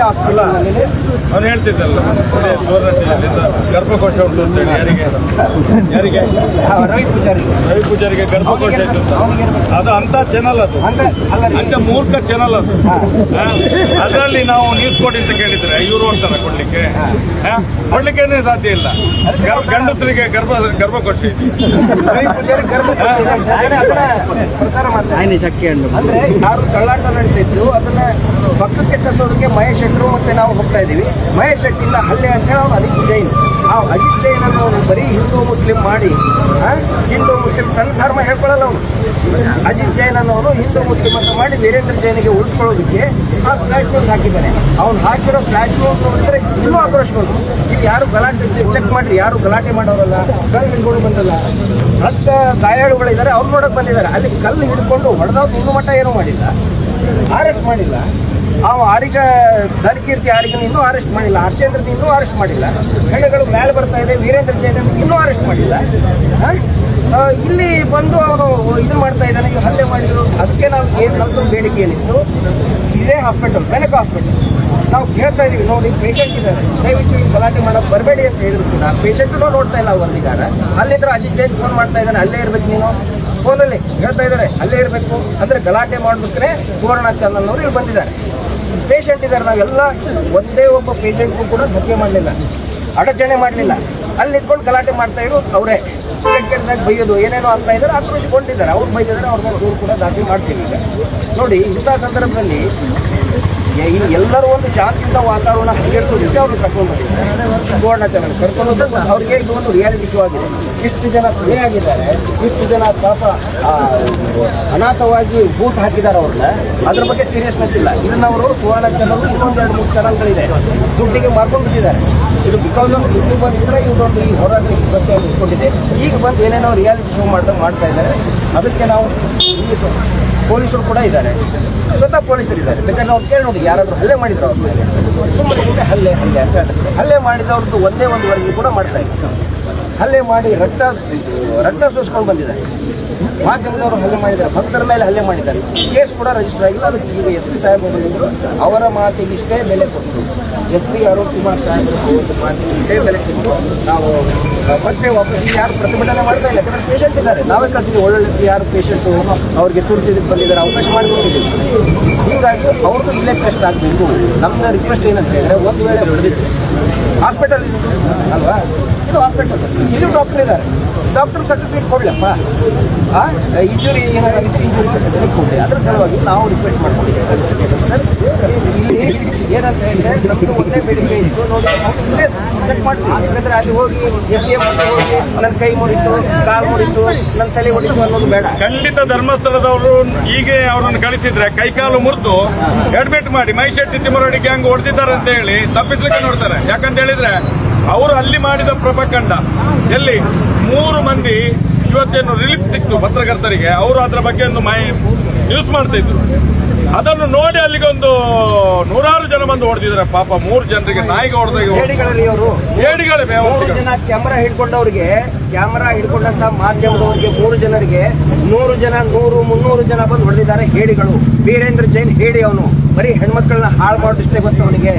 ಹಾಸ್ಪಿಟಲ್ನಲ್ಲಿ ಅವ್ನು ಹೇಳ್ತಿದ್ದಲ್ಲ ಅದೇ ಗರ್ಭಕೋಶ ಉಂಟು ಅಂತೇಳಿ ಯಾರಿಗೆ? ಯಾರಿಗೆ? ರವಿ ರವಿ ಪೂಜಾರಿಗೆ ಗರ್ಭಕೋಶ ಇತ್ತು ಅಂತ ಅದು ಅಂತ ಚಾನಲ್ ಅದು. ಅಲ್ಲ ಅಂತ ಮೂರ್ಖ ಚಾನಲ್ ಅದು. ಅದರಲ್ಲಿ ನಾವು ನ್ಯೂಸ್ ಕೊಡಿ ಅಂತ ಕೇಳಿದ್ರೆ ಇವರು ಅಂತಾರ ಕೊಡ್ಲಿಕ್ಕೆ. ಹಾ? ಕೊಡ್ಲಿಕ್ಕೇನೆ ಸಾಧ್ಯ ಇಲ್ಲ. ಗಂಡಸರಿಗೆ ಗರ್ಭ ಗರ್ಭಕೋಶ ಇದೆ. ಅಂತ ಹೇಳಿ ಪ್ರಸಾರ ಮಾಡ್ತಾರೆ. ಅಂದ್ರೆ. ಯಾರು ಕಳ್ಳಾಟ ನಡೀತಿದ್ದು ಅದನ್ನ ಪಕ್ಕಕ್ಕೆ ಸತ್ತೋದಕ್ಕೆ ಮಹೇಶ್ ಶೆಟ್ಟರು ಮತ್ತೆ ನಾವು ಹೋಗ್ತಾ ಇದ್ದೀವಿ. ಮಹೇಶ್ ಶೆಟ್ಟಿ ಇಲ್ಲ ಹಲ್ಲೆ ಅಂತ ಹೇಳಿ ಅದಕ್ಕೆ ಜೈನ್. ಆ ಅಜಿತ್ ಜೈನ್ ಅನ್ನು ಅವನು ಬರೀ ಹಿಂದೂ ಮುಸ್ಲಿಂ ಮಾಡಿ ಹಿಂದೂ ಮುಸ್ಲಿಂ ತನ್ನ ಧರ್ಮ ಹೇಳ್ಕೊಳ್ಳಲ್ಲ ಅವನು. ಅಜಿತ್ ಜೈನ್ ಅನ್ನೋನು ಹಿಂದೂ ಮುಸ್ಲಿಂ ಅಂತ ಮಾಡಿ ವೀರೇಂದ್ರ ಜೈನಿಗೆ ಉಳಿಸ್ಕೊಳ್ಳೋದಕ್ಕೆ ಆ ಫ್ಲಾಟ್ ಒಂದು ಹಾಕಿದ್ದಾನೆ. ಅವ್ನು ಹಾಕಿರೋ ಫ್ಲಾಟ್ ಅಂತ ನೋಡಿದ್ರೆ ಇನ್ನೂ ಆಕ್ರೋಶಗಳು ಇಲ್ಲಿ ಯಾರು ಗಲಾಟೆ ಚೆಕ್ ಮಾಡ್ರಿ, ಯಾರು ಗಲಾಟೆ ಮಾಡೋರಲ್ಲ, ಕಲ್ಲು ಹಿಡ್ಕೊಂಡು ಬಂದಲ್ಲ. ಹತ್ತ ಗಾಯಾಳುಗಳಿದ್ದಾರೆ, ಅವ್ರು ನೋಡಕ್ ಬಂದಿದ್ದಾರೆ. ಅಲ್ಲಿ ಕಲ್ಲು ಹಿಡ್ಕೊಂಡು ಹೊಡೆದವ್ರು ಇನ್ನೂ ಮಟ್ಟ ಏನೂ ಮಾಡಿಲ್ಲ. ಅರೆಸ್ಟ್ ಮಾಡಿಲ್ಲ. ಅವ ಆರಿಗ ದರ್ಕೀರ್ತಿ ಆರಿಗನ ಇನ್ನೂ ಅರೆಸ್ಟ್ ಮಾಡಿಲ್ಲ. ಹರ್ಷೇಂದ್ರ ಇನ್ನೂ ಅರೆಸ್ಟ್ ಮಾಡಿಲ್ಲ. ಹೆಣ್ಣುಗಳು ಮೇಲೆ ಬರ್ತಾ ಇದೆ. ವೀರೇಂದ್ರ ಜಯದೇವ್ ಇನ್ನೂ ಅರೆಸ್ಟ್ ಮಾಡಿಲ್ಲ. ಇಲ್ಲಿ ಬಂದು ಅವನು ಇದು ಮಾಡ್ತಾ ಇದ್ದಾನೆ ಈಗ ಹಲ್ಲೆ ಮಾಡಿದ್ರು. ಅದಕ್ಕೆ ನಾವು ಏನು ನಮ್ದು ಬೇಡಿಕೆ ಏನಿತ್ತು? ಇದೇ ಹಾಸ್ಪಿಟಲ್ ಬೆನಕ ಹಾಸ್ಪಿಟಲ್ ನಾವು ಕೇಳ್ತಾ ಇದೀವಿ, ನೋಡಿ ಪೇಷಂಟ್ ಇದ್ದಾರೆ. ದಯವಿಟ್ಟು ಗಲಾಟೆ ಮಾಡೋಕೆ ಬರಬೇಡಿ ಅಂತ ಹೇಳಿದ್ರು ಕೂಡ. ಪೇಷಂಟ್ನು ನೋಡ್ತಾ ಇಲ್ಲ ವರದಿಗಾರ ಅಲ್ಲಿದ್ರೆ ಅಜಿತ್ ಜೈನ್ ಫೋನ್ ಮಾಡ್ತಾ ಇದ್ದಾನೆ, ಅಲ್ಲೇ ಇರ್ಬೇಕು ನೀನು. ಫೋನಲ್ಲಿ ಹೇಳ್ತಾ ಇದ್ದಾರೆ, ಅಲ್ಲೇ ಇರಬೇಕು. ಅಂದ್ರೆ ಗಲಾಟೆ ಮಾಡೋದಕ್ಕೆ ಸುವರ್ಣ ಚಾನಲ್ ಅವರು ಇಲ್ಲಿ ಬಂದಿದ್ದಾರೆ. ಪೇಷಂಟ್ ಇದ್ದಾರೆ, ನಾವೆಲ್ಲ ಒಂದೇ ಒಬ್ಬ ಪೇಷಂಟ್ಗೂ ಕೂಡ ಧಕ್ಕೆ ಮಾಡಲಿಲ್ಲ. ಅಡಚಣೆ ಮಾಡಲಿಲ್ಲ. ಅಲ್ಲಿ ನಿಂತ್ಕೊಂಡು ಗಲಾಟೆ ಮಾಡ್ತಾ ಇರೋ ಅವರೇ. ಕೆಟ್ಟ ಕೆಟ್ಟದಾಗ ಬೈಯೋದು, ಏನೇನೋ ಅಂತ ಇದ್ದಾರೆ, ಆಕ್ರೋಶಗೊಂಡಿದ್ದಾರೆ. ಅವ್ರು ಬೈದಿದ್ದಾರೆ ಅವ್ರ ಮೇಲೆ ದೂರು ಕೂಡ ದಾಖಲೆ ಮಾಡ್ತೀವಿ ಈಗ. ನೋಡಿ, ಇಂಥ ಸಂದರ್ಭದಲ್ಲಿ ಎಲ್ಲರೂ ಒಂದು ಶಾಂತಿಯಿಂದ ವಾತಾವರಣ ಕೇಳ್ಕೊಂಡಿದ್ದೆ ಅವ್ರು ಕರ್ಕೊಂಡು ಬಂದಿದ್ದಾರೆ. ಸುವರ್ಣ ಚಾನಲ್ ಕರ್ಕೊಂಡು ಅವ್ರಿಗೆ ಇದು ಒಂದು ರಿಯಾಲಿಟಿ ಶೋ ಆಗಿದೆ. ಇಷ್ಟು ಜನ ಆಗಿದ್ದಾರೆ, ಇಷ್ಟು ಜನ ಪಾಪ ಅನಾಥವಾಗಿ ಬೂತ್ ಹಾಕಿದ್ದಾರೆ ಅವ್ರನ್ನ. ಅದ್ರ ಬಗ್ಗೆ ಸೀರಿಯಸ್ನೆಸ್ ಇಲ್ಲ. ಇದನ್ನ ಅವರು ಸುವರ್ಣ ಚಾನಲ್ ಇನ್ನೊಂದು ಎರಡು ಮೂರು ಚಾನಲ್ಗಳಿದೆ ದುಡ್ಡಿಗೆ ಮಾರ್ಕೊಂಡು ಬಿಟ್ಟಿದ್ದಾರೆ ಇದು ಬಿಕಾಸ್ ಆಫ್ ಯೂಟ್ಯೂಬ್ ಬಂದಿದ್ರೆ ಇದೊಂದು ಈ ಹೋರಾಟ ಬಗ್ಗೆ ಇಟ್ಕೊಂಡಿದೆ ಈಗ ಬಂದು ಏನೇನೋ ರಿಯಾಲಿಟಿ ಶೋ ಮಾಡ್ತಾ ಮಾಡ್ತಾ ಇದ್ದಾರೆ. ಅದಕ್ಕೆ ನಾವು ಪೊಲೀಸರು ಕೂಡ ಇದ್ದಾರೆ. ಸ್ವತಃ ಪೊಲೀಸರು ಇದ್ದಾರೆ. ಬೇಕಾದ್ರೆ ನಾವು ಕೇಳಿ ನೋಡಿ, ಯಾರಾದರೂ ಹಲ್ಲೆ ಮಾಡಿದ್ರು ಅವ್ರ ಮೇಲೆ. ಸುಮ್ಮನೆ ಹಲ್ಲೆ ಹಲ್ಲೆ ಅಂತ. ಹಲ್ಲೆ ಮಾಡಿದವ್ರದ್ದು ಒಂದೇ ಒಂದು ವರದಿ ಕೂಡ ಮಾಡ್ತಾ ಇದ್ದಾರೆ. ಹಲ್ಲೆ ಮಾಡಿ ರಕ್ತ ರಕ್ತ ಸೂಸ್ಕೊಂಡು ಬಂದಿದ್ದಾರೆ. ಮಾಧ್ಯಮದವರು ಹಲ್ಲೆ ಮಾಡಿದ್ದಾರೆ, ಭಕ್ತರ ಮೇಲೆ ಹಲ್ಲೆ ಮಾಡಿದ್ದಾರೆ. ಕೇಸ್ ಕೂಡ ರಿಜಿಸ್ಟರ್ ಆಗಿಲ್ಲ ಅದಕ್ಕೆ ಈಗ ಎಸ್ ಪಿ ಸಾಹೇಬ್ ಬಂದಿದ್ರು ಅವರ ಮಾತಿಗೆ ಇಷ್ಟೇ ಬೆಲೆ ಕೊಟ್ಟು ಎಸ್ ಪಿ ಅರುಣ್ ಕುಮಾರ್ ಸಾಹೇಬ್ ಮಾತಿಗೆ ಇಷ್ಟೇ ಬೆಲೆ ಕೊಟ್ಟು ನಾವು ಮತ್ತೆ ವಾಪಸ್ ಯಾರು ಪ್ರತಿಭಟನೆ ಮಾಡ್ತಾ ಇಲ್ಲ. ಯಾಕಂದ್ರೆ ಪೇಷಂಟ್ ಇದ್ದಾರೆ. ನಾವೇ ಕಳ್ಸಿದ್ವಿ ಒಳ್ಳೊಳ್ಳೆ ಯಾರು ಪೇಷಂಟು ಅವ್ರಿಗೆ ತುರ್ತಿದ್ದು ಬಂದಿದ್ದಾರೆ. ಅವಕಾಶ ಮಾಡಿಕೊಟ್ಟಿದ್ದೀವಿ. ಹೀಗಾಗಿ ಅವ್ರದ್ದು ಇಲ್ಲೇ ಕಷ್ಟ ಆಗಬೇಕು. ನಮ್ಮ ರಿಕ್ವೆಸ್ಟ್ ಏನಂತ ಹೇಳಿದ್ರೆ, ಒಂದು ವೇಳೆ ಹೊಡೆದಿತ್ತು ಹಾಸ್ಪಿಟಲ್ ಅಲ್ವಾ? ಇದು ಹಾಸ್ಪಿಟಲ್. ಇಲ್ಲಿ ಡಾಕ್ಟರ್ ಇದ್ದಾರೆ. ಡಾಕ್ಟರ್ ಸರ್ಟಿಫಿಕೇಟ್ ಕೊಡ್ಲಪ್ಪ. ಇಂಜುರಿ ಏನಾದ್ರು ಇಂಜುರಿ ಸರ್ಟಿಫಿಕೇಟ್ ಕೊಡಿ ಅದ್ರ ಸಲುವಾಗಿ ನಾವು ರಿಕ್ವೆಸ್ಟ್ ಮಾಡ್ಕೊಂಡಿದ್ದೀವಿ. ಇಲ್ಲಿ ಏನಂತ ಹೇಳಿದ್ರೆ ನಮ್ದು ಒಂದೇ ಬೇಡಿಕೆ ಇತ್ತು ನೋಡಿ ಇಲ್ಲೇ ಚೆಕ್ ಮಾಡ್ತೀವಿ ಯಾಕಂದ್ರೆ ಅಲ್ಲಿ ಹೋಗಿ ಎಸ್ ಡಿ ಎಂ ಹೋಗಿ ನನ್ನ ಕೈ ಮುರಿತು ಕಾಲು ಮುರಿತು ನನ್ನ ತಲೆ ಹೊಡಿತು ಅನ್ನೋದು ಬೇಡ. ಖಂಡಿತ ಧರ್ಮಸ್ಥಳದವರು ಹೀಗೆ ಅವರನ್ನು ಕಳಿಸಿದ್ರೆ ಕೈಕಾಲು ಮುರಿದು ಅಡ್ಮಿಟ್ ಮಾಡಿ ಮೈಶೆಟ್ಟಿ ತಿಮ್ಮರಡಿ ಗ್ಯಾಂಗ್ ಹೊಡೆದಿದ್ದಾರೆ ಅಂತ ಹೇಳಿ ತಪ್ಪಿಸ್ಲಿಕ್ಕೆ ನೋಡ್ತಾರೆ. ಯಾಕಂತ ಹೇಳಿದ್ರೆ ಅವರು ಅಲ್ಲಿ ಮಾಡಿದ ಪ್ರಪಕಂಡ ಎಲ್ಲಿ? ಮೂರು ಮಂದಿ ಇವತ್ತೇನು ರಿಲೀಫ್ ಸಿಕ್ತು ಪತ್ರಕರ್ತರಿಗೆ. ಅವರು ಅದರ ಬಗ್ಗೆ ಒಂದು ಮೈ ನ್ಯೂಸ್ ಮಾಡ್ತಾ ಇದ್ರು. ಅದನ್ನು ನೋಡಿ ಅಲ್ಲಿಗೆ ಒಂದು ನೂರಾರು ಜನ ಬಂದು ಹೊಡೆದಿದ್ದಾರೆ. ಪಾಪ ಮೂರು ಜನರಿಗೆ ನಾಯಿಗೆ ಹೊಡೆದಾಗ ಜನ ಕ್ಯಾಮರಾ ಹಿಡ್ಕೊಂಡವ್ರಿಗೆ ಕ್ಯಾಮರಾ ಹಿಡ್ಕೊಂಡಂತ ಮಾಧ್ಯಮದವರಿಗೆ ಮೂರು ಜನರಿಗೆ ನೂರು ಜನ, ನೂರು, ಮುನ್ನೂರು ಜನ ಬಂದು ಹೊಡೆದಿದ್ದಾರೆ ಹೇಡಿಗಳು. ವೀರೇಂದ್ರ ಜೈನ್ ಹೇಳಿ ಅವನು. ಬರೀ ಹೆಣ್ಮಕ್ಳನ್ನ ಹಾಳು ಮಾಡೋದಿಷ್ಟೇ ಗೊತ್ತು ಅವನಿಗೆ.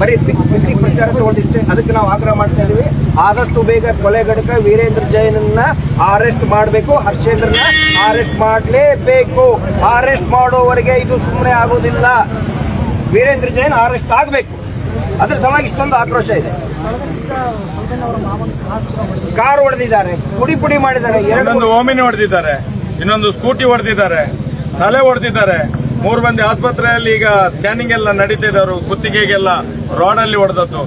ಬರೀ ಬಿಟ್ಟಿ ಪ್ರಚಾರ ತಗೊಂಡಿಷ್ಟೇ ಅದಕ್ಕೆ ನಾವು ಆಗ್ರಹ ಮಾಡ್ತಾ ಇದೀವಿ. ಆದಷ್ಟು ಬೇಗ ಕೊಲೆಗಡಕ ವೀರೇಂದ್ರ ಜೈನನ್ನ ಅರೆಸ್ಟ್ ಮಾಡಬೇಕು. ಹರ್ಷೇಂದ್ರನ ಅರೆಸ್ಟ್ ಮಾಡಲೇಬೇಕು. ಅರೆಸ್ಟ್ ಮಾಡೋವರೆಗೆ ಇದು ಸುಮ್ಮನೆ ಆಗೋದಿಲ್ಲ. ವೀರೇಂದ್ರ ಜೈನ್ ಅರೆಸ್ಟ್ ಆಗಬೇಕು. ಅದ್ರ ಸಲುವಾಗಿ ಇಷ್ಟೊಂದು ಆಕ್ರೋಶ ಇದೆ. ಕಾರ್ ಹೊಡೆದಿದ್ದಾರೆ. ಪುಡಿ ಪುಡಿ ಮಾಡಿದ್ದಾರೆ. ಎರಡು ಓಮಿನಿ ಹೊಡೆದಿದ್ದಾರೆ. ಇನ್ನೊಂದು ಸ್ಕೂಟಿ ಹೊಡೆದಿದ್ದಾರೆ ತಲೆ ಹೊಡೆದಿದ್ದಾರೆ. ಮೂರು ಮಂದಿ ಆಸ್ಪತ್ರೆಯಲ್ಲಿ ಈಗ ಸ್ಕ್ಯಾನಿಂಗ್ ಎಲ್ಲ ನಡೀತಿದೆ ಅವರು ಕುತ್ತಿಗೆಗೆಲ್ಲ ಅಲ್ಲಿ ಹೊಡೆದದ್ದು.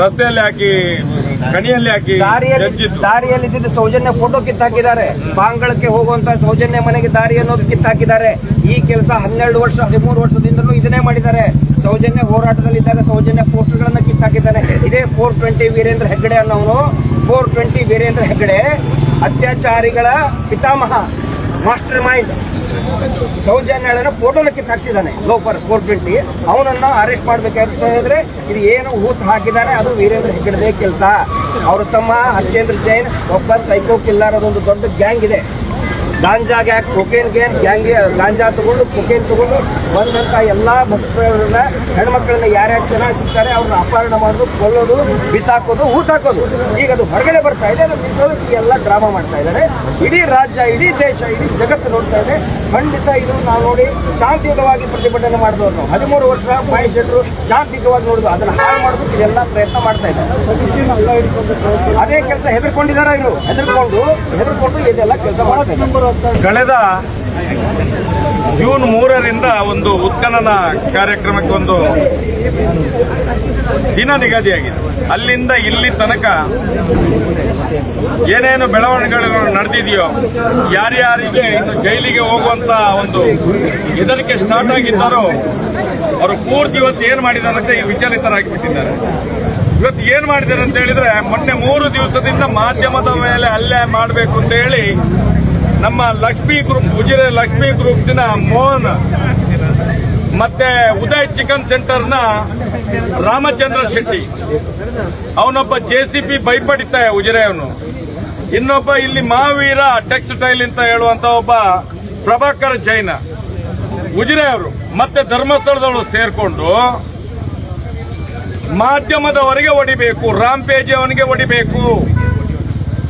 ರಸ್ತೆಯಲ್ಲಿ ಹಾಕಿ ಕಣಿಯಲ್ಲಿ ಹಾಕಿ ದಾರಿಯಲ್ಲಿ ಸೌಜನ್ಯ ಫೋಟೋ ಕಿತ್ತಾಕಿದ್ದಾರೆ. ಬಾಂಗಳಕ್ಕೆ ಹೋಗುವಂತ ಸೌಜನ್ಯ ಮನೆಗೆ ದಾರಿ ಅನ್ನೋದು ಕಿತ್ತಾಕಿದ್ದಾರೆ. ಈ ಕೆಲಸ ಹನ್ನೆರಡು ವರ್ಷ ಹದಿಮೂರು ವರ್ಷದಿಂದಲೂ ಇದನ್ನೇ ಮಾಡಿದ್ದಾರೆ. ಸೌಜನ್ಯ ಹೋರಾಟದಲ್ಲಿದ್ದಾಗ ಸೌಜನ್ಯ ಪೋಸ್ಟರ್ಗಳನ್ನ ಕಿತ್ತಾಕಿದ್ದಾನೆ. ಇದೇ ಫೋರ್ ಟ್ವೆಂಟಿ ವೀರೇಂದ್ರ ಹೆಗ್ಗಡೆ ಅನ್ನೋನು ಫೋರ್ ಟ್ವೆಂಟಿ ವೀರೇಂದ್ರ ಹೆಗ್ಗಡೆ ಅತ್ಯಾಚಾರಿಗಳ ಪಿತಾಮಹ, ಮಾಸ್ಟರ್ ಮೈಂಡ್ ಸೌಜನ್ಯಾಳನ ಫೋಟೋನ ಕಿತ್ತಾಕ್ಸಿದ್ದಾನೆ ಲೋಫರ್ ಫೋರ್ ಟ್ವೆಂಟಿ. ಅವನನ್ನ ಅರೆಸ್ಟ್ ಮಾಡ್ಬೇಕಾಗ್ತದೆ ಹೇಳಿದ್ರೆ ಇದು ಏನು ಹೂತ್ ಹಾಕಿದ್ದಾರೆ, ಅದು ವೀರೇಂದ್ರ ಹೆಗ್ಗಡದೇ ಕೆಲಸ. ಅವರು ತಮ್ಮ ಹರ್ಷೇಂದ್ರ ಜೈನ್ ಒಬ್ಬ ಸೈಕೋ ಕಿಲ್ಲರ್ ಅದೊಂದು ದೊಡ್ಡ ಗ್ಯಾಂಗ್ ಇದೆ. ಗಾಂಜಾ ಗ್ಯಾಂಗ್ ಕೊಕೇನ್ ಗ್ಯಾಂಗ್ ಗ್ಯಾಂಗ್ ಗಾಂಜಾ ತಗೊಂಡು, ಕೊಕೇನ್ ತಗೊಂಡು ಬಂದಂತ ಎಲ್ಲಾ ಭಕ್ತರನ್ನ, ಹೆಣ್ಮಕ್ಳನ್ನ ಯಾರ್ಯಾರು ಜನ ಸಿಗ್ತಾರೆ ಅವ್ರನ್ನ ಅಪಹರಣ ಮಾಡೋದು, ಕೊಲ್ಲೋದು, ಬಿಸಾಕೋದು ಊಟ ಹಾಕೋದು ಈಗ ಅದು ಹೊರಗಡೆ ಬರ್ತಾ ಇದೆ ನಿಲ್ಸೋದಕ್ಕೆ ಎಲ್ಲ ಡ್ರಾಮಾ ಮಾಡ್ತಾ ಇದ್ದಾರೆ. ಇಡೀ ರಾಜ್ಯ, ಇಡೀ ದೇಶ, ಇಡೀ ಜಗತ್ತು ನೋಡ್ತಾ ಇದೆ. ಖಂಡಿತ ಇದು ನಾವು ನೋಡಿ ಶಾಂತಿಯುತವಾಗಿ ಪ್ರತಿಭಟನೆ ಮಾಡಿದವರು ಹದಿಮೂರು ವರ್ಷ ಮಹೇಶ್ ಶಾಂತಿಯುತವಾಗಿ ನೋಡುದು, ಅದನ್ನ ಹಾಳು ಮಾಡೋದಕ್ಕೆ ಇದೆಲ್ಲ ಪ್ರಯತ್ನ ಮಾಡ್ತಾ ಇದ್ದಾರೆ. ಅದೇ ಕೆಲಸ ಹೆದರ್ಕೊಂಡಿದ್ದಾರೆ ಇವರು? ಹೆದರ್ಕೊಂಡು ಹೆದರ್ಕೊಂಡು ಇದೆಲ್ಲ ಕೆಲಸ ಮಾಡ್ತಾ ಇದ್ದಾರೆ. ಕಳೆದ ಜೂನ್ ಮೂರರಿಂದ ಒಂದು ಉತ್ಖನನ ಕಾರ್ಯಕ್ರಮಕ್ಕೆ ಒಂದು ದಿನ ನಿಗದಿಯಾಗಿದೆ. ಅಲ್ಲಿಂದ ಇಲ್ಲಿ ತನಕ ಏನೇನು ಬೆಳವಣಿಗೆಗಳು ನಡೆದಿದೆಯೋ, ಯಾರ್ಯಾರಿಗೆ ಇನ್ನು ಜೈಲಿಗೆ ಹೋಗುವಂತ ಒಂದು ಹೆದರಿಕೆ ಸ್ಟಾರ್ಟ್ ಆಗಿದ್ದಾರೋ, ಅವರು ಪೂರ್ತಿ ಇವತ್ತು ಏನ್ ಮಾಡಿದಾರಂತೆ ಈ ವಿಚಲಿತರಾಗಿಬಿಟ್ಟಿದ್ದಾರೆ. ಇವತ್ತು ಏನ್ ಮಾಡಿದ್ದಾರೆ ಅಂತ ಹೇಳಿದ್ರೆ, ಮೊನ್ನೆ ಮೂರು ದಿವಸದಿಂದ ಮಾಧ್ಯಮದ ಮೇಲೆ ಅಲ್ಲೇ ಮಾಡಬೇಕು ಅಂತ ಹೇಳಿ ನಮ್ಮ ಲಕ್ಷ್ಮಿ ಗ್ರೂಪ್, ಉಜಿರೆ ಲಕ್ಷ್ಮಿ ದಿನ ಮೋಹನ್ ಮತ್ತೆ ಉದಯ್ ಚಿಕನ್ ಸೆಂಟರ್ನ ರಾಮಚಂದ್ರ ಶೆಟ್ಟಿ. ಅವನೊಬ್ಬ ಜೆ ಸಿ ಪಿ ಭಯಪಡಿತ ಉಜಿರೆ ಅವನು ಇನ್ನೊಬ್ಬ ಇಲ್ಲಿ ಮಹಾವೀರ ಟೆಕ್ಸ್ಟೈಲ್ ಅಂತ ಹೇಳುವಂತ ಒಬ್ಬ ಪ್ರಭಾಕರ್ ಜೈನ. ಉಜಿರೆ ಅವರು ಮತ್ತೆ ಧರ್ಮಸ್ಥಳದವರು ಸೇರ್ಕೊಂಡು ಮಾಧ್ಯಮದವರೆಗೆ ಹೊಡಿಬೇಕು, ರಾಮ್ ಪೇಜಿ ಅವನಿಗೆ ಹೊಡಿಬೇಕು,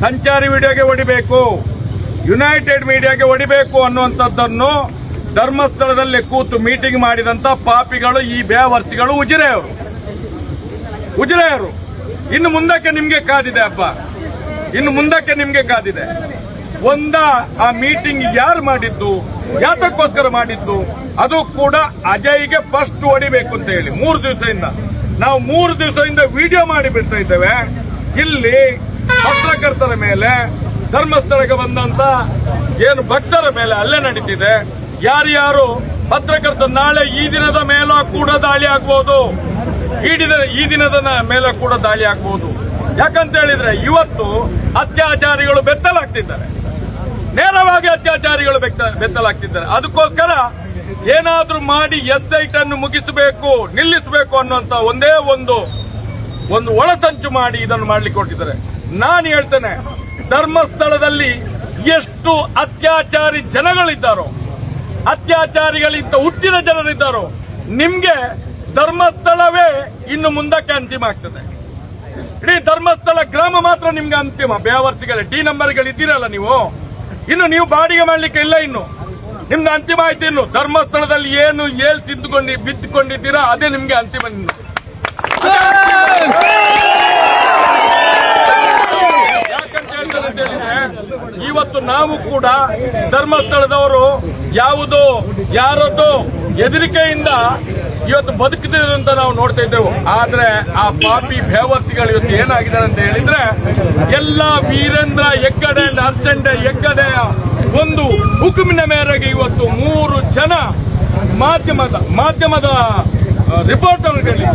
ಸಂಚಾರಿ ವಿಡಿಯೋಗೆ ಹೊಡಿಬೇಕು. ಯುನೈಟೆಡ್ ಮೀಡಿಯಾಗೆ ಹೊಡಿಬೇಕು ಅನ್ನುವಂಥದ್ದನ್ನು ಧರ್ಮಸ್ಥಳದಲ್ಲಿ ಕೂತು ಮೀಟಿಂಗ್ ಮಾಡಿದಂತ ಪಾಪಿಗಳು, ಈ ಬೇವರ್ಸಿಗಳು ಉಜಿರೆಯವರು. ಉಜಿರೆಯವರು. ಇನ್ನು ಮುಂದಕ್ಕೆ ನಿಮ್ಗೆ ಕಾದಿದೆ ಅಪ್ಪ ಇನ್ನು ಮುಂದಕ್ಕೆ ನಿಮ್ಗೆ ಕಾದಿದೆ. ಒಂದ ಆ ಮೀಟಿಂಗ್ ಯಾರು ಮಾಡಿದ್ದು, ಯಾತಕ್ಕೋಸ್ಕರ ಮಾಡಿದ್ದು, ಅದು ಕೂಡ ಅಜಯ್ಗೆ ಫಸ್ಟ್ ಹೊಡಿಬೇಕು ಅಂತ ಹೇಳಿ, ಮೂರು ದಿವಸದಿಂದ. ನಾವು ಮೂರು ದಿವಸದಿಂದ ವಿಡಿಯೋ ಮಾಡಿ ಬಿಡ್ತಾ ಇದ್ದೇವೆ. ಇಲ್ಲಿ ಪತ್ರಕರ್ತರ ಮೇಲೆ ಧರ್ಮಸ್ಥಳಕ್ಕೆ ಬಂದಂತ ಏನು ಭಕ್ತರ ಮೇಲೆ ಅಲ್ಲೇ ನಡೀತಿದೆ. ಯಾರ್ಯಾರು ಪತ್ರಕರ್ತ ನಾಳೆ ಈ ದಿನದ ಮೇಲೂ ಕೂಡ ದಾಳಿ ಆಗ್ಬೋದು. ಈ ಈ ದಿನದ ಮೇಲೆ ಕೂಡ ದಾಳಿ ಆಗ್ಬೋದು. ಯಾಕಂತ ಹೇಳಿದ್ರೆ ಇವತ್ತು ಅತ್ಯಾಚಾರಿಗಳು ಬೆತ್ತಲಾಗ್ತಿದ್ದಾರೆ ನೇರವಾಗಿ ಅತ್ಯಾಚಾರಿಗಳು ಬೆತ್ತ- ಬೆತ್ತಲಾಗ್ತಿದ್ದಾರೆ ಅದಕ್ಕೋಸ್ಕರ ಏನಾದ್ರೂ ಮಾಡಿ ಎಸ್ಐಟ್ ಅನ್ನು ಮುಗಿಸಬೇಕು, ನಿಲ್ಲಿಸಬೇಕು ಅನ್ನುವಂತ ಒಂದೇ ಒಂದು ಒಂದು ಒಳಸಂಚು ಮಾಡಿ ಇದನ್ನು ಮಾಡ್ಲಿಕ್ಕೆ ಕೊಟ್ಟಿದ್ದಾರೆ ನಾನು ಹೇಳ್ತೇನೆ ಧರ್ಮಸ್ಥಳದಲ್ಲಿ ಎಷ್ಟು ಅತ್ಯಾಚಾರಿ ಜನಗಳಿದ್ದಾರೋ ಅತ್ಯಾಚಾರಿಗಳಿಂತ ಹುಟ್ಟಿದ ಜನರಿದ್ದಾರೋ, ನಿಮ್ಗೆ ಧರ್ಮಸ್ಥಳವೇ ಇನ್ನು ಮುಂದಕ್ಕೆ ಅಂತಿಮ ಆಗ್ತದೆ. ಇಡೀ ಧರ್ಮಸ್ಥಳ ಗ್ರಾಮ ಮಾತ್ರ ನಿಮ್ಗೆ ಅಂತಿಮ. ಬೇವರ್ಸಿಗಳ ಡಿ ನಂಬರ್ಗಳು ಇದ್ದೀರಲ್ಲ ನೀವು? ಇನ್ನು ನೀವು ಬಾಡಿಗೆ ಮಾಡ್ಲಿಕ್ಕೆ ಇಲ್ಲ ಇನ್ನು. ನಿಮ್ಗೆ ಅಂತಿಮ ಆಯ್ತು ಇನ್ನು. ಧರ್ಮಸ್ಥಳದಲ್ಲಿ ಏನು ಏಲ್ ತಿಂದುಕೊಂಡು ಬಿದ್ದುಕೊಂಡಿದ್ದೀರಾ ಅದೇ ನಿಮ್ಗೆ ಅಂತಿಮ ಯಾಕಂತ ಹೇಳ್ತಾರೆ ಅಂತ ಹೇಳಿದ್ರೆ ಇವತ್ತು ನಾವು ಕೂಡ ಧರ್ಮಸ್ಥಳದವರು ಯಾವುದೋ ಯಾರದ್ದು ಹೆದರಿಕೆಯಿಂದ ಇವತ್ತು ಬದುಕಿದ್ರು ಅಂತ ನಾವು ನೋಡ್ತಾ ಇದ್ದೆವು. ಆದ್ರೆ ಆ ಪಾಪಿ ಬೇವರ್ಸಿಗಳು ಇವತ್ತು ಏನಾಗಿದ್ದಾರೆ ಅಂತ ಹೇಳಿದ್ರೆ, ಎಲ್ಲ ವೀರೇಂದ್ರ ಎಕ್ಕಡೆ ನರ್ಸಂಡೆ ಎಕ್ಕಡೆ ಒಂದು ಹುಕುಮಿನ ಮೇರೆಗೆ ಇವತ್ತು ಮೂರು ಜನ ಮಾಧ್ಯಮದ ಮಾಧ್ಯಮದ ರಿಪೋರ್ಟರ್ಗಳಿಗೆ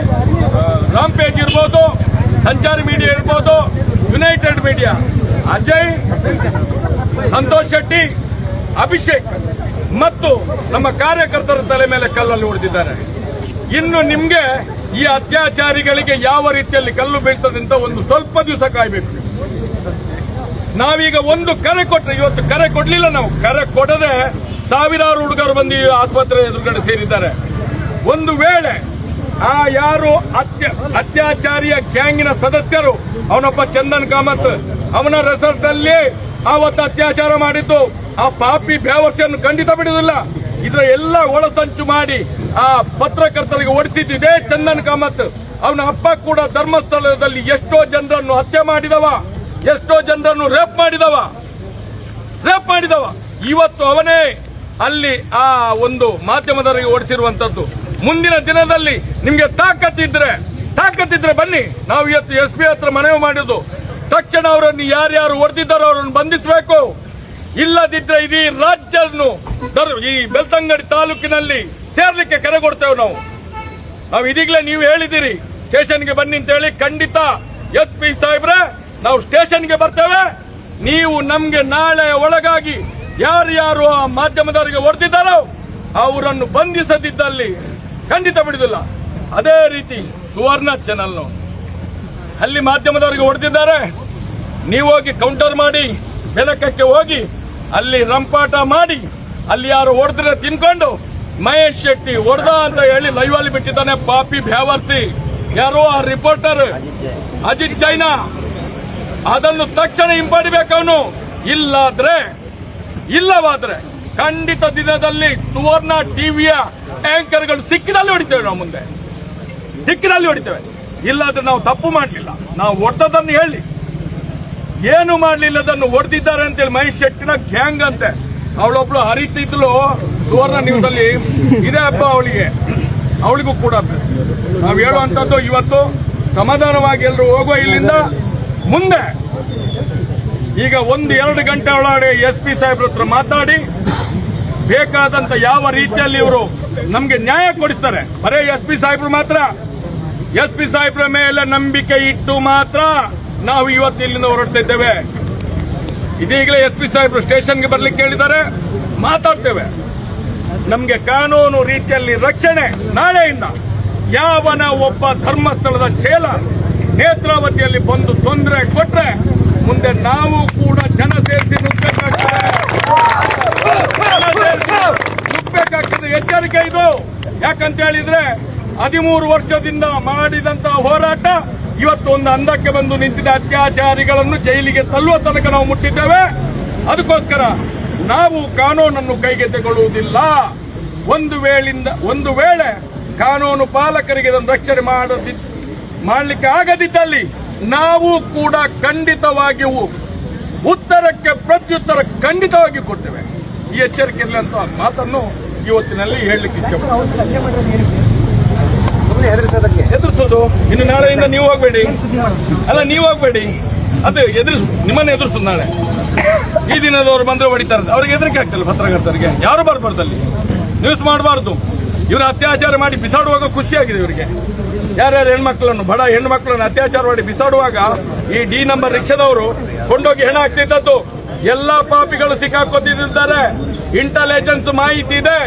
ರಾಮ್ ಪೇಜ್ ಇರ್ಬೋದು, ಸಂಚಾರಿ ಮೀಡಿಯಾ ಇರ್ಬೋದು ಯುನೈಟೆಡ್ ಮೀಡಿಯಾ ಅಜಯ್, ಸಂತೋಷ್ ಶೆಟ್ಟಿ, ಅಭಿಷೇಕ್ ಮತ್ತು ನಮ್ಮ ಕಾರ್ಯಕರ್ತರ ತಲೆ ಮೇಲೆ ಕಲ್ಲಲ್ಲಿ ಉಳಿದಿದ್ದಾರೆ ಇನ್ನು ನಿಮ್ಗೆ ಈ ಅತ್ಯಾಚಾರಿಗಳಿಗೆ ಯಾವ ರೀತಿಯಲ್ಲಿ ಕಲ್ಲು ಬೀಳ್ತದೆ ಅಂತ ಒಂದು ಸ್ವಲ್ಪ ದಿವಸ ಕಾಯ್ಬೇಕು. ನಾವೀಗ ಒಂದು ಕರೆ ಕೊಟ್ಟರೆ ಇವತ್ತು ಕರೆ ಕೊಡ್ಲಿಲ್ಲ ನಾವು. ಕರೆ ಕೊಡದೆ ಸಾವಿರಾರು ಹುಡುಗರು ಬಂದು ಆಸ್ಪತ್ರೆ ಎದುರುಗಡೆ ಸೇರಿದ್ದಾರೆ. ಒಂದು ವೇಳೆ ಆ ಯಾರು ಅತ್ಯ ಅತ್ಯಾಚಾರಿಯ ಗ್ಯಾಂಗಿನ ಸದಸ್ಯರು, ಅವನೊಬ್ಬ ಚಂದನ್ ಕಾಮತ್, ಅವನ ರೆಸಾರ್ಟ್ ಅಲ್ಲಿ ಆವತ್ತು ಅತ್ಯಾಚಾರ ಮಾಡಿದ್ದು. ಆ ಪಾಪಿ ಬೇವರ್ಸಿಯನ್ನು ಖಂಡಿತ ಬಿಡುವುದಿಲ್ಲ. ಇದರ ಎಲ್ಲ ಒಳಸಂಚು ಮಾಡಿ ಆ ಪತ್ರಕರ್ತರಿಗೆ ಓಡಿಸಿದ್ದಿದೆ ಚಂದನ್ ಕಾಮತ್. ಅವನ ಅಪ್ಪ ಕೂಡ ಧರ್ಮಸ್ಥಳದಲ್ಲಿ ಎಷ್ಟೋ ಜನರನ್ನು ಹತ್ಯೆ ಮಾಡಿದವ, ಎಷ್ಟೋ ಜನರನ್ನು ರೇಪ್ ಮಾಡಿದವ ರೇಪ್ ಮಾಡಿದವ. ಇವತ್ತು ಅವನೇ ಅಲ್ಲಿ ಆ ಒಂದು ಮಾಧ್ಯಮದವರಿಗೆ ಓಡಿಸಿರುವಂತದ್ದು ಮುಂದಿನ ದಿನದಲ್ಲಿ ನಿಮ್ಗೆ ತಾಕತ್ತಿದ್ರೆ ತಾಕತ್ತಿದ್ರೆ ಬನ್ನಿ. ನಾವು ಇವತ್ತು ಎಸ್ ಪಿ ಹತ್ರ ಮನವಿ ಮಾಡಿದ್ದು, ತಕ್ಷಣ ಅವರನ್ನು ಯಾರ್ಯಾರು ಹೊಡೆದಿದ್ದಾರೋ ಅವರನ್ನು ಬಂಧಿಸಬೇಕು. ಇಲ್ಲದಿದ್ರೆ ಇಡೀ ರಾಜ್ಯವನ್ನು ಈ ಬೆಳ್ತಂಗಡಿ ತಾಲೂಕಿನಲ್ಲಿ ಸೇರ್ಲಿಕ್ಕೆ ಕರೆ ಕೊಡ್ತೇವೆ ನಾವು. ನಾವು ಇದೀಗಲೇ ನೀವು ಹೇಳಿದಿರಿ ಸ್ಟೇಷನ್ಗೆ ಬನ್ನಿ ಅಂತ ಹೇಳಿ ಖಂಡಿತ ಎಸ್ ಪಿ ಸಾಹೇಬ್ರೆ, ನಾವು ಸ್ಟೇಷನ್ಗೆ ಬರ್ತೇವೆ. ನೀವು ನಮ್ಗೆ ನಾಳೆ ಒಳಗಾಗಿ ಯಾರ್ಯಾರು ಆ ಮಾಧ್ಯಮದವರಿಗೆ ಹೊಡೆದಿದ್ದಾರೋ ಅವರನ್ನು ಬಂಧಿಸದಿದ್ದಲ್ಲಿ ಖಂಡಿತ ಬಿಡುದಿಲ್ಲ ಅದೇ ರೀತಿ ಸುವರ್ಣ ಚಾನಲ್ ಅಲ್ಲಿ ಮಾಧ್ಯಮದವರಿಗೆ ಹೊಡೆದಿದ್ದಾರೆ. ನೀವು ಹೋಗಿ ಕೌಂಟರ್ ಮಾಡಿ, ಬೆಳಕಕ್ಕೆ ಹೋಗಿ, ಅಲ್ಲಿ ರಂಪಾಟ ಮಾಡಿ, ಅಲ್ಲಿ ಯಾರು ಹೊಡೆದ್ರೆ ತಿನ್ಕೊಂಡು, ಮಹೇಶ್ ಶೆಟ್ಟಿ ಹೊಡೆದ ಅಂತ ಹೇಳಿ ಲೈವ್ ಅಲ್ಲಿ ಬಿಟ್ಟಿದ್ದಾನೆ ಪಾಪಿ ಭ್ಯಾವರ್ತಿ ಯಾರೋ ಆ ರಿಪೋರ್ಟರ್ ಅಜಿತ್ ಜೈನಾ. ಅದನ್ನು ತಕ್ಷಣ ಹಿಂಪಡಿಬೇಕವನು ಅವನು. ಇಲ್ಲಾದ್ರೆ, ಇಲ್ಲವಾದ್ರೆ ಖಂಡಿತ ದಿನದಲ್ಲಿ ಸುವರ್ಣ ಟಿವಿಯ ಆಂಕರ್ಗಳು ಸಿಕ್ಕಿನಲ್ಲಿ ಹೊಡಿತೇವೆ ನಾವು ಮುಂದೆ. ಸಿಕ್ಕಿನಲ್ಲಿ ಹೊಡಿತೇವೆ. ಇಲ್ಲಾದ್ರೆ ನಾವು ತಪ್ಪು ಮಾಡಲಿಲ್ಲ. ನಾವು ಒಟ್ಟದನ್ನು ಹೇಳಿ. ಏನು ಮಾಡಲಿಲ್ಲ ಮಾಡಲಿಲ್ಲದನ್ನು ಹೊಡೆದಿದ್ದಾರೆ ಅಂತೇಳಿ ಮಹೇಶ್ ಶೆಟ್ಟಿನ ಗ್ಯಾಂಗ್ ಅಂತೆ. ಅವಳೊಬ್ಳು ಹರಿತಿದ್ಲು ಸುವರ್ಣ ನ್ಯೂಸ್ ಅಲ್ಲಿ. ಇದೇ ಹಬ್ಬ ಅವಳಿಗೆ. ಅವಳಿಗೂ ಕೂಡ. ನಾವು ಹೇಳುವಂತದ್ದು ಇವತ್ತು ಸಮಾಧಾನವಾಗಿ ಎಲ್ಲರೂ ಹೋಗುವ ಇಲ್ಲಿಂದ ಮುಂದೆ. ಈಗ ಒಂದು ಎರಡು ಗಂಟೆ ಒಳಗಡೆ ಎಸ್ ಪಿ ಸಾಹೇಬ್ರ ಹತ್ರ ಮಾತಾಡಿ, ಬೇಕಾದಂತ ಯಾವ ರೀತಿಯಲ್ಲಿ ಇವರು ನಮಗೆ ನ್ಯಾಯ ಕೊಡಿಸ್ತಾರೆ. ಬರೇ ಎಸ್ ಪಿ ಸಾಹೇಬ್ರು ಮಾತ್ರ. ಎಸ್ ಪಿ ಸಾಹೇಬ್ರ ಮೇಲೆ ನಂಬಿಕೆ ಇಟ್ಟು ಮಾತ್ರ ನಾವು ಇವತ್ತು ಇಲ್ಲಿಂದ ಹೊರಡ್ತಾ ಇದ್ದೇವೆ ಇದೀಗಲೇ ಎಸ್ ಪಿ ಸಾಹೇಬ್ರು ಸ್ಟೇಷನ್ಗೆ ಬರ್ಲಿಕ್ಕೆ ಹೇಳಿದ್ದಾರೆ. ಮಾತಾಡ್ತೇವೆ. ನಮಗೆ ಕಾನೂನು ರೀತಿಯಲ್ಲಿ ರಕ್ಷಣೆ ನಾಳೆಯಿಂದ. ಯಾವನ ಒಬ್ಬ ಧರ್ಮಸ್ಥಳದ ಚೇಲ ನೇತ್ರಾವತಿಯಲ್ಲಿ ಬಂದು ತೊಂದರೆ ಕೊಟ್ರೆ ಮುಂದೆ ನಾವು ಕೂಡ ಜನ ಸೇರಿಸಿ ನುಗ್ಬೇಕಾಗ್ತದೆ. ಎಚ್ಚರಿಕೆ ಇದು. ಯಾಕಂತ ಹೇಳಿದ್ರೆ ಹದಿಮೂರು ವರ್ಷದಿಂದ ಮಾಡಿದಂತ ಹೋರಾಟ ಇವತ್ತು ಒಂದು ಅಂದಕ್ಕೆ ಬಂದು ನಿಂತಿದ್ದ ಅತ್ಯಾಚಾರಿಗಳನ್ನು ಜೈಲಿಗೆ ತಲ್ಲುವ ತನಕ ನಾವು ಮುಟ್ಟಿದ್ದೇವೆ. ಅದಕ್ಕೋಸ್ಕರ ನಾವು ಕಾನೂನನ್ನು ಕೈಗೆ ತಗೊಳ್ಳುವುದಿಲ್ಲ. ಒಂದು ವೇಳಿಂದ, ಒಂದು ವೇಳೆ ಕಾನೂನು ಪಾಲಕರಿಗೆ ಇದನ್ನು ರಕ್ಷಣೆ ಮಾಡದಿ, ಮಾಡಲಿಕ್ಕೆ ಆಗದಿದ್ದಲ್ಲಿ ನಾವು ಕೂಡ ಖಂಡಿತವಾಗಿಯೂ ಉತ್ತರಕ್ಕೆ ಪ್ರತ್ಯುತ್ತರ ಖಂಡಿತವಾಗಿ ಕೊಡ್ತೇವೆ. ಈ ಎಚ್ಚರಿಕೆ ಅಂತ ಮಾತನ್ನು ಇವತ್ತಿನಲ್ಲಿ ಹೇಳಲಿಕ್ಕೆ ಎದುರಿಸೋದು. ಇನ್ನು ನಾಳೆಯಿಂದ ನೀವು ಹೋಗ್ಬೇಡಿ. ಅಲ್ಲ, ನೀವು ಹೋಗ್ಬೇಡಿ. ಅದೇ, ಎದುರಿಸು, ನಿಮ್ಮನ್ನ ಎದುರಿಸೋದು ನಾಳೆ. ಈ ದಿನದವರು ಬಂದ್ರೆ ಹೊಡಿತಾರೆ. ಅವ್ರಿಗೆ ಎದುರಿಕೆ ಆಗ್ತಲ್ಲ ಪತ್ರಕರ್ತರಿಗೆ ಯಾರು ಬರ್ಬಾರ್ದು ಅಲ್ಲಿ? ನ್ಯೂಸ್ ಮಾಡಬಾರ್ದು. ಇವರು ಅತ್ಯಾಚಾರ ಮಾಡಿ ಬಿಸಾಡುವಾಗ ಖುಷಿಯಾಗಿದೆ ಇವರಿಗೆ. ಯಾರ್ಯಾರು ಹೆಣ್ಮಕ್ಳನ್ನು, ಬಡ ಹೆಣ್ಮಕ್ಳನ್ನು ಅತ್ಯಾಚಾರ ಮಾಡಿ ಬಿಸಾಡುವಾಗ ಈ ಡಿ ನಂಬರ್ ರಿಕ್ಷಾದವರು ಕೊಂಡೋಗಿ ಹೆಣ ಆಗ್ತಿದ್ದದ್ದು ಎಲ್ಲಾ ಪಾಪಿಗಳು ಸಿಕ್ಕಾಕೋತಿದ್ದಾರೆ ಇಂಟೆಲಿಜೆನ್ಸ್ ಮಾಹಿತಿ ಇದೆ.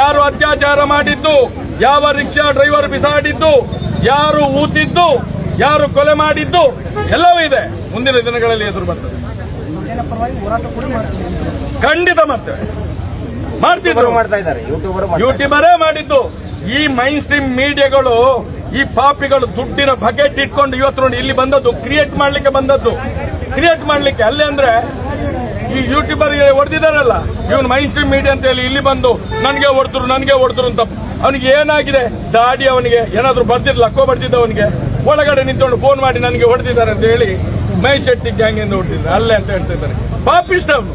ಯಾರು ಅತ್ಯಾಚಾರ ಮಾಡಿದ್ದು, ಯಾವ ರಿಕ್ಷಾ ಡ್ರೈವರ್ ಬಿಸಾಡಿದ್ದು, ಯಾರು ಊತಿದ್ದು, ಯಾರು ಕೊಲೆ ಮಾಡಿದ್ದು, ಎಲ್ಲವೂ ಇದೆ. ಮುಂದಿನ ದಿನಗಳಲ್ಲಿ ಎದುರು ಬರ್ತದೆ. ಖಂಡಿತ ಮಾಡ್ತೇವೆ ಮಾಡ್ತಿದ್ರು. ಮಾಡ್ತಾ ಇದ್ದಾರೆ ಯೂಟ್ಯೂಬರ್ ಯೂಟ್ಯೂಬರೇ ಮಾಡಿದ್ದು. ಈ ಮೈನ್ ಸ್ಟ್ರೀಮ್ ಮೀಡಿಯಾಗಳು ಈ ಪಾಪಿಗಳು ದುಡ್ಡಿನ ಬಕೆಟ್ ಇಟ್ಕೊಂಡು ಇವತ್ತು ನೋಡಿ ಇಲ್ಲಿ ಬಂದದ್ದು ಕ್ರಿಯೇಟ್ ಮಾಡ್ಲಿಕ್ಕೆ ಬಂದದ್ದು. ಕ್ರಿಯೇಟ್ ಮಾಡ್ಲಿಕ್ಕೆ ಅಲ್ಲೇ ಅಂದ್ರೆ ಈ ಯೂಟ್ಯೂಬರ್ ಹೊಡೆದಿದ್ದಾರಲ್ಲ. ಇವನು ಮೈನ್ ಸ್ಟ್ರೀಮ್ ಮೀಡಿಯಾ ಅಂತ ಹೇಳಿ ಇಲ್ಲಿ ಬಂದು ನನಗೆ ಹೊಡೆದ್ರು ನನಗೆ ಹೊಡೆದ್ರು ಅಂತ ಅವನಿಗೆ ಏನಾಗಿದೆ? ದಾಡಿ ಅವನಿಗೆ ಏನಾದ್ರು ಬರ್ದಿದ್ ಲಕ್ಕೋ ಬರ್ದಿದ್ದ ಅವನಿಗೆ. ಒಳಗಡೆ ನಿಂತ್ಕೊಂಡು ಫೋನ್ ಮಾಡಿ ನನಗೆ ಹೊಡೆದಿದ್ದಾರೆ ಅಂತ ಹೇಳಿ ಮೈ ಶೆಟ್ಟಿ ಗ್ಯಾಂಗ್ ಎಂದು ಹೊಡೆದಿದ್ದಾರೆ. ಅಲ್ಲೇ ಅಂತ ಹೇಳ್ತಿದ್ದಾರೆ ಪಾಪಿಷ್ಟ ಅವನು.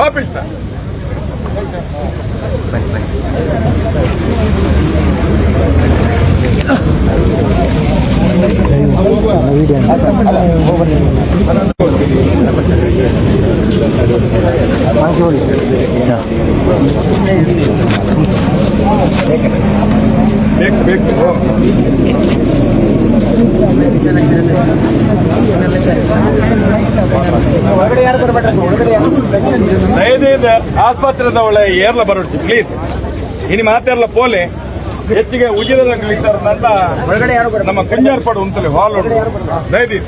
ಪಾಪಿಷ್ಟ ಬೇಕು ಬೇಕು ಹೊರಗಡೆ ಬೇಕು ಯಾರು ದಯದಿಂದ ಆಸ್ಪತ್ರೆದ ಒಳ್ಳೆ ಏರ್ಲ ಬರೋಡ್ತಿ ಪ್ಲೀಸ್ ಇನ್ನು ಮಾತಾಡ್ಲ ಪೋಲೆ. ಹೆಚ್ಚಿಗೆ ಉಜಿರದ ಯಾರು ಬರ್ಬೇಡ್ರಿ ನಮ್ಮ ಕಂಜಾರ್ಪಾಡು ಅಂತಲೇ ಹಾಲ್ ದಯದಿಂದ